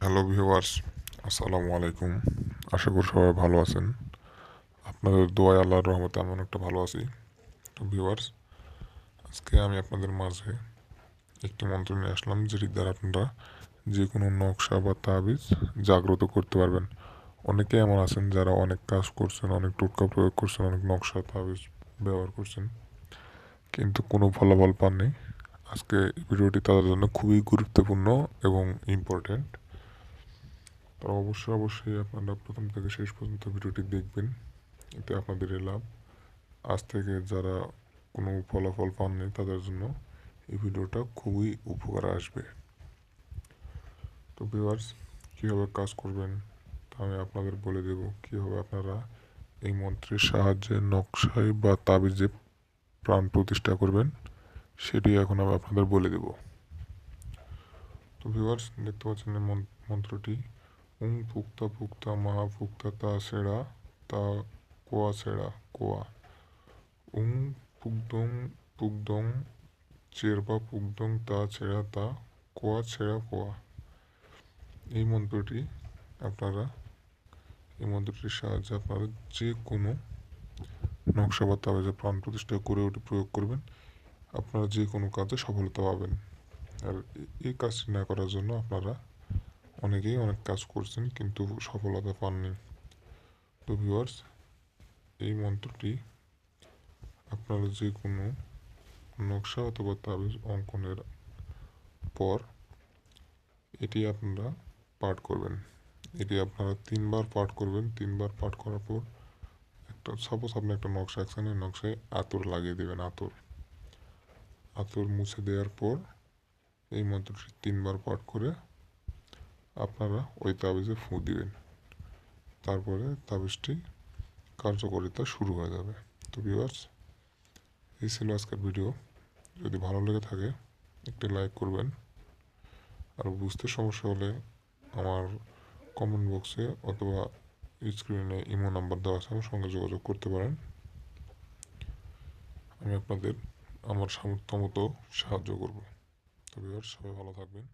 Hello viewers, আসসালামু আলাইকুম। আশা করি সবাই ভালো আছেন। আপনাদের দোয়াই আল্লাহর রহমতে আমি অনেকটা ভালো আছি। তো ভিউয়ার্স, আজকে আমি আপনাদের মাঝে একটি মন্ত্র নিয়ে আসলাম, যেটির দ্বারা আপনারা যে কোনো নকশা বা তাবিজ জাগ্রত করতে পারবেন। অনেকে এমন আছেন যারা অনেক কাজ করছেন, অনেক টোটকা প্রয়োগ করছেন, অনেক নকশা, তাবিজ ব্যবহার করছেন, কিন্তু কোনো ফলাফল পাননি। আজকে ভিডিওটি তাদের জন্য খুবই গুরুত্বপূর্ণ এবং ইম্পর্ট্যান্ট তো অবশ্যই অবশ্যই আপনারা প্রথম থেকে শেষ পর্যন্ত ভিডিওটি দেখবেন। এতে আপনাদেরই লাভ। আজ থেকে যারা কোনো ফলাফল পাননি তাদের জন্য এই ভিডিওটা খুবই উপকার আসবে। তো ভিউয়ার্স, কীভাবে কাজ করবেন তা আমি আপনাদের বলে দেব। কীভাবে আপনারা এই মন্ত্রের সাহায্যে নকশায় বা তাবিজে প্রাণ প্রতিষ্ঠা করবেন সেটি এখন আমি আপনাদের বলে দেব। তো ভিউয়ার্স, দেখতে পাচ্ছেন মন্ত্রটি। উং ফুক্তা ফুক্তা মহা ফুক্তা তা সেরা তা কোয়া সেরা কোয়া উং পুগদং পুগদং চেরবা পুগদং তা ছেড়া তা কোয়া ছেড়া কোয়া এই মন্ত্রটি আপনারা, এই মন্ত্রটির সাহায্যে আপনারা যে কোনো নকশা বা তাবেজে প্রাণ প্রতিষ্ঠা করে ওটি প্রয়োগ করবেন। আপনারা যে কোনো কাজে সফলতা পাবেন। আর এই কাজটি না করার জন্য আপনারা অনেকেই অনেক কাজ করছেন, কিন্তু সফলতা পাননি। তো ভিউয়ার্স এই মন্ত্রটি আপনারা যে কোনো নকশা অথবা তাবিজ অঙ্কনের পর এটি আপনারা পাঠ করবেন। এটি আপনারা তিনবার পাঠ করবেন। তিনবার পাঠ করার পর একটা সাপোজ আপনি একটা নকশা আঁকছেন, এই নকশায় আতর লাগিয়ে দেবেন, আতর। আতর মুছে দেওয়ার পর এই মন্ত্রটি তিনবার পাঠ করে আপনারা ওই তাবিজে ফু দিবেন। তারপরে তাবিজটি কার্যকারিতা শুরু হয়ে যাবে। তো ভিউয়ার্স এই ছিল আজকের ভিডিও যদি ভালো লেগে থাকে, একটি লাইক করবেন। আর বুঝতে সমস্যা হলে আমার কমেন্ট বক্সে অথবা স্ক্রিনে ইমো নাম্বার দেওয়া আছে, আমার সঙ্গে যোগাযোগ করতে পারেন। আমি আপনাদের আমার সামর্থ্য মতো সাহায্য করব। তো সবাই ভালো থাকবেন।